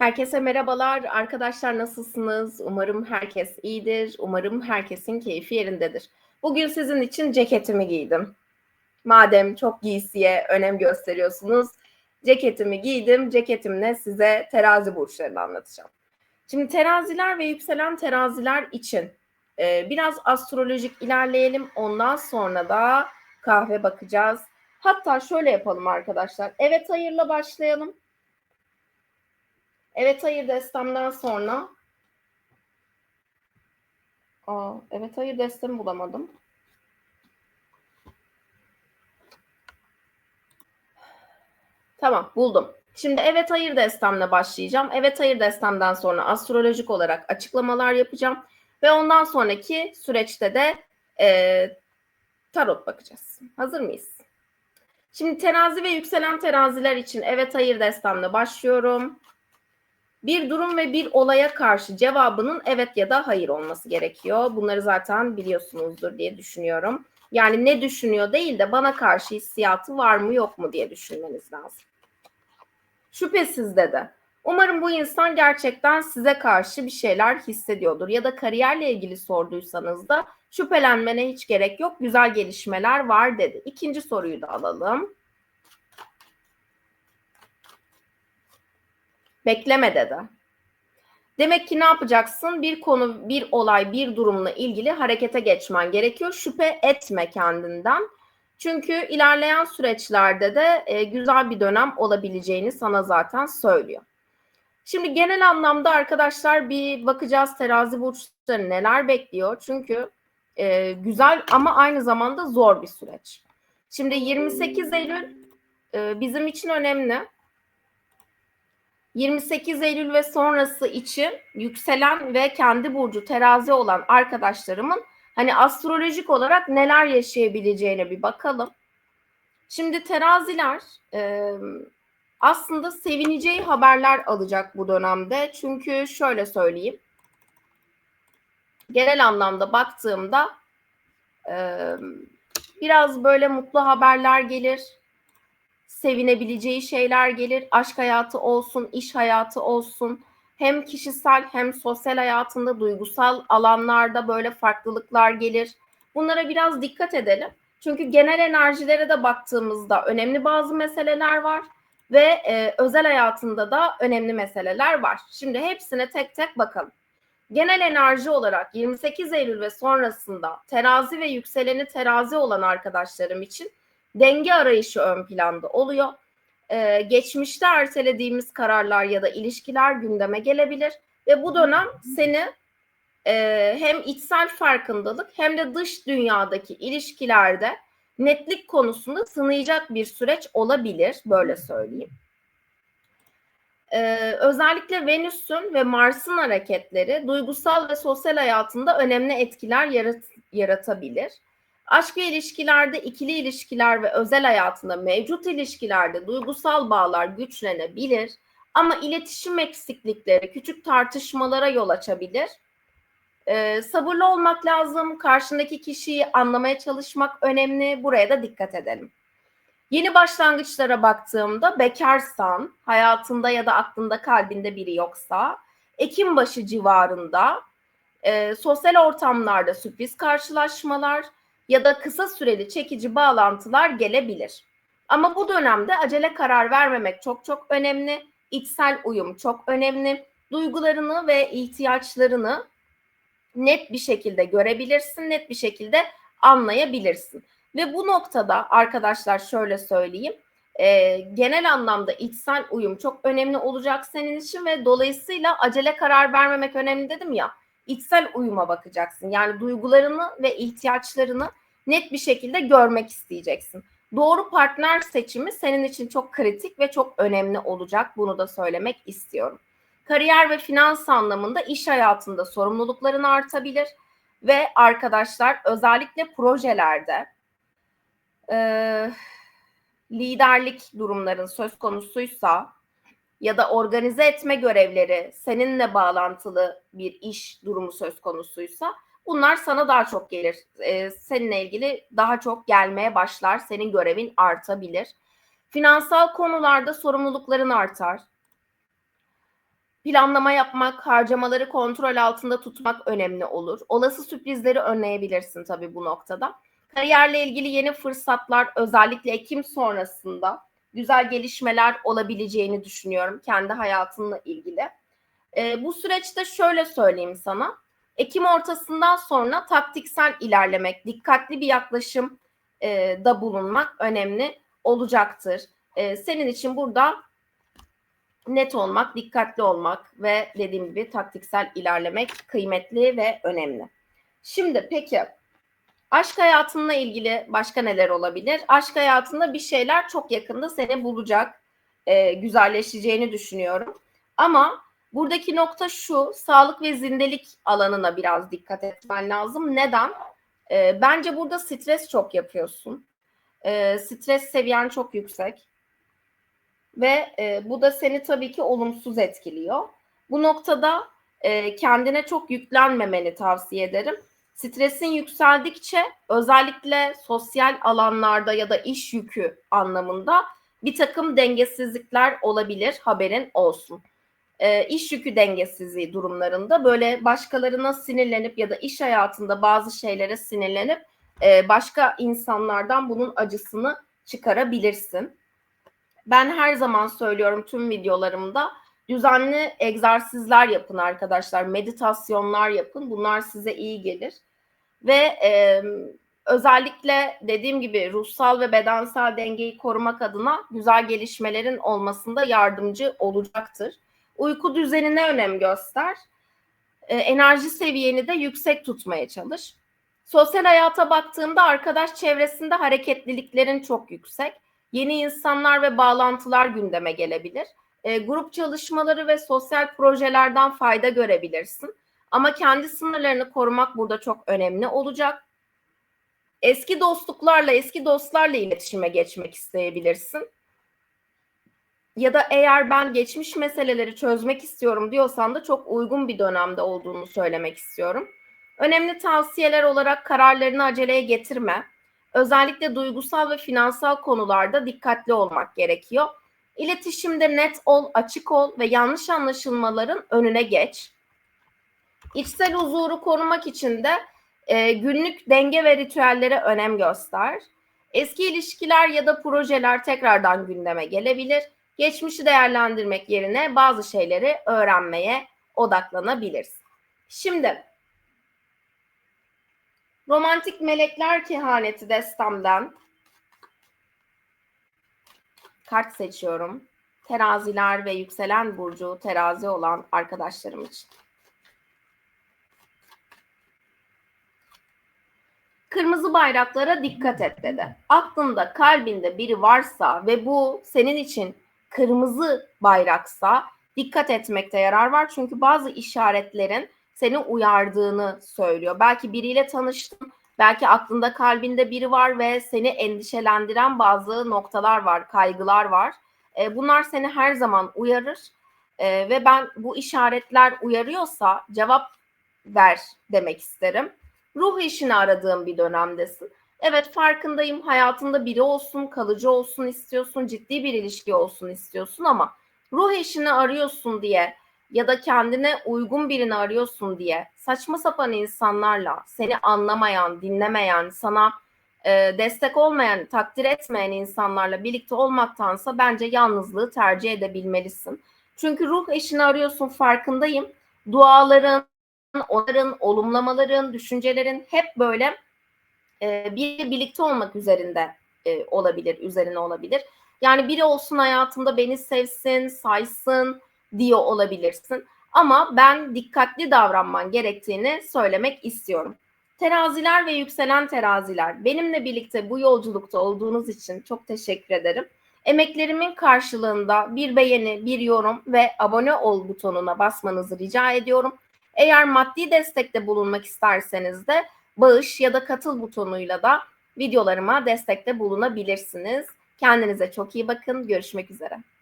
Herkese merhabalar. Arkadaşlar nasılsınız? Umarım herkes iyidir. Umarım herkesin keyfi yerindedir. Bugün sizin için ceketimi giydim. Madem çok giysiye önem gösteriyorsunuz, ceketimi giydim. Ceketimle size terazi burçlarını anlatacağım. Şimdi teraziler ve yükselen teraziler için e, biraz astrolojik ilerleyelim. Ondan sonra da kahve bakacağız. Hatta şöyle yapalım arkadaşlar. Evet hayırla başlayalım. Evet hayır destemden sonra Aa, evet hayır destemi bulamadım. Tamam buldum. Şimdi evet hayır destemle başlayacağım. Evet hayır destemden sonra astrolojik olarak açıklamalar yapacağım. Ve ondan sonraki süreçte de e, tarot bakacağız. Hazır mıyız? Şimdi terazi ve yükselen teraziler için evet hayır destemle başlıyorum. Bir durum ve bir olaya karşı cevabının evet ya da hayır olması gerekiyor. Bunları zaten biliyorsunuzdur diye düşünüyorum. Yani ne düşünüyor değil de bana karşı hissiyatı var mı yok mu diye düşünmeniz lazım. Şüphesiz dedi. Umarım bu insan gerçekten size karşı bir şeyler hissediyordur. Ya da kariyerle ilgili sorduysanız da şüphelenmene hiç gerek yok. Güzel gelişmeler var dedi. İkinci soruyu da alalım. Bekleme dedi. Demek ki ne yapacaksın? Bir konu, bir olay, bir durumla ilgili harekete geçmen gerekiyor. Şüphe etme kendinden. Çünkü ilerleyen süreçlerde de e, güzel bir dönem olabileceğini sana zaten söylüyor. Şimdi genel anlamda arkadaşlar bir bakacağız terazi burçları neler bekliyor. Çünkü e, güzel ama aynı zamanda zor bir süreç. Şimdi 28 Eylül e, bizim için önemli. 28 Eylül ve sonrası için yükselen ve kendi burcu terazi olan arkadaşlarımın hani astrolojik olarak neler yaşayabileceğine bir bakalım. Şimdi teraziler e, aslında sevineceği haberler alacak bu dönemde. Çünkü şöyle söyleyeyim. Genel anlamda baktığımda e, biraz böyle mutlu haberler gelir sevinebileceği şeyler gelir. Aşk hayatı olsun, iş hayatı olsun. Hem kişisel hem sosyal hayatında duygusal alanlarda böyle farklılıklar gelir. Bunlara biraz dikkat edelim. Çünkü genel enerjilere de baktığımızda önemli bazı meseleler var ve e, özel hayatında da önemli meseleler var. Şimdi hepsine tek tek bakalım. Genel enerji olarak 28 Eylül ve sonrasında terazi ve yükseleni terazi olan arkadaşlarım için denge arayışı ön planda oluyor. Ee, geçmişte ertelediğimiz kararlar ya da ilişkiler gündeme gelebilir ve bu dönem seni e, hem içsel farkındalık hem de dış dünyadaki ilişkilerde netlik konusunda sınayacak bir süreç olabilir böyle söyleyeyim. Ee, özellikle Venüs'ün ve Mars'ın hareketleri duygusal ve sosyal hayatında önemli etkiler yarat yaratabilir. Aşk ve ilişkilerde, ikili ilişkiler ve özel hayatında mevcut ilişkilerde duygusal bağlar güçlenebilir ama iletişim eksiklikleri küçük tartışmalara yol açabilir. Ee, sabırlı olmak lazım. Karşındaki kişiyi anlamaya çalışmak önemli. Buraya da dikkat edelim. Yeni başlangıçlara baktığımda bekarsan, hayatında ya da aklında kalbinde biri yoksa, Ekim başı civarında e, sosyal ortamlarda sürpriz karşılaşmalar, ya da kısa süreli çekici bağlantılar gelebilir. Ama bu dönemde acele karar vermemek çok çok önemli. İçsel uyum çok önemli. Duygularını ve ihtiyaçlarını net bir şekilde görebilirsin, net bir şekilde anlayabilirsin. Ve bu noktada arkadaşlar şöyle söyleyeyim. E, genel anlamda içsel uyum çok önemli olacak senin için ve dolayısıyla acele karar vermemek önemli dedim ya. İçsel uyuma bakacaksın. Yani duygularını ve ihtiyaçlarını net bir şekilde görmek isteyeceksin. Doğru partner seçimi senin için çok kritik ve çok önemli olacak. Bunu da söylemek istiyorum. Kariyer ve finans anlamında iş hayatında sorumlulukların artabilir ve arkadaşlar özellikle projelerde e, liderlik durumların söz konusuysa ya da organize etme görevleri seninle bağlantılı bir iş durumu söz konusuysa Bunlar sana daha çok gelir. Ee, seninle ilgili daha çok gelmeye başlar. Senin görevin artabilir. Finansal konularda sorumlulukların artar. Planlama yapmak, harcamaları kontrol altında tutmak önemli olur. Olası sürprizleri önleyebilirsin tabii bu noktada. Kariyerle ilgili yeni fırsatlar özellikle Ekim sonrasında güzel gelişmeler olabileceğini düşünüyorum kendi hayatınla ilgili. E, bu süreçte şöyle söyleyeyim sana. Ekim ortasından sonra taktiksel ilerlemek, dikkatli bir yaklaşım e, da bulunmak önemli olacaktır. E, senin için burada net olmak, dikkatli olmak ve dediğim gibi taktiksel ilerlemek kıymetli ve önemli. Şimdi peki aşk hayatınla ilgili başka neler olabilir? Aşk hayatında bir şeyler çok yakında seni bulacak, e, güzelleşeceğini düşünüyorum. Ama buradaki nokta şu, sağlık ve zindelik alanına biraz dikkat etmen lazım. Neden? E, bence burada stres çok yapıyorsun. E, stres seviyen çok yüksek ve e, bu da seni tabii ki olumsuz etkiliyor. Bu noktada e, kendine çok yüklenmemeni tavsiye ederim. Stresin yükseldikçe özellikle sosyal alanlarda ya da iş yükü anlamında bir takım dengesizlikler olabilir haberin olsun. E, iş yükü dengesizliği durumlarında böyle başkalarına sinirlenip ya da iş hayatında bazı şeylere sinirlenip e, başka insanlardan bunun acısını çıkarabilirsin. Ben her zaman söylüyorum tüm videolarımda düzenli egzersizler yapın arkadaşlar, meditasyonlar yapın. Bunlar size iyi gelir. Ve e, özellikle dediğim gibi ruhsal ve bedensel dengeyi korumak adına güzel gelişmelerin olmasında yardımcı olacaktır. Uyku düzenine önem göster. E, enerji seviyeni de yüksek tutmaya çalış. Sosyal hayata baktığımda arkadaş çevresinde hareketliliklerin çok yüksek Yeni insanlar ve bağlantılar gündeme gelebilir. E, grup çalışmaları ve sosyal projelerden fayda görebilirsin. Ama kendi sınırlarını korumak burada çok önemli olacak. Eski dostluklarla, eski dostlarla iletişime geçmek isteyebilirsin. Ya da eğer ben geçmiş meseleleri çözmek istiyorum diyorsan da çok uygun bir dönemde olduğunu söylemek istiyorum. Önemli tavsiyeler olarak kararlarını aceleye getirme özellikle duygusal ve finansal konularda dikkatli olmak gerekiyor. İletişimde net ol, açık ol ve yanlış anlaşılmaların önüne geç. İçsel huzuru korumak için de e, günlük denge ve ritüellere önem göster. Eski ilişkiler ya da projeler tekrardan gündeme gelebilir. Geçmişi değerlendirmek yerine bazı şeyleri öğrenmeye odaklanabilirsin. Şimdi Romantik Melekler Kehaneti destemden kart seçiyorum. Teraziler ve yükselen burcu terazi olan arkadaşlarım için. Kırmızı bayraklara dikkat et dedi. Aklında, kalbinde biri varsa ve bu senin için kırmızı bayraksa dikkat etmekte yarar var. Çünkü bazı işaretlerin seni uyardığını söylüyor. Belki biriyle tanıştın, belki aklında kalbinde biri var ve seni endişelendiren bazı noktalar var, kaygılar var. E, bunlar seni her zaman uyarır e, ve ben bu işaretler uyarıyorsa cevap ver demek isterim. Ruh işini aradığım bir dönemdesin. Evet farkındayım hayatında biri olsun, kalıcı olsun istiyorsun, ciddi bir ilişki olsun istiyorsun ama ruh eşini arıyorsun diye ya da kendine uygun birini arıyorsun diye saçma sapan insanlarla seni anlamayan, dinlemeyen, sana e, destek olmayan, takdir etmeyen insanlarla birlikte olmaktansa bence yalnızlığı tercih edebilmelisin. Çünkü ruh eşini arıyorsun farkındayım. Duaların, onların, olumlamaların, düşüncelerin hep böyle e, bir birlikte olmak üzerinde e, olabilir, üzerine olabilir. Yani biri olsun hayatımda beni sevsin, saysın, diyor olabilirsin. Ama ben dikkatli davranman gerektiğini söylemek istiyorum. Teraziler ve yükselen teraziler benimle birlikte bu yolculukta olduğunuz için çok teşekkür ederim. Emeklerimin karşılığında bir beğeni, bir yorum ve abone ol butonuna basmanızı rica ediyorum. Eğer maddi destekte bulunmak isterseniz de bağış ya da katıl butonuyla da videolarıma destekte bulunabilirsiniz. Kendinize çok iyi bakın. Görüşmek üzere.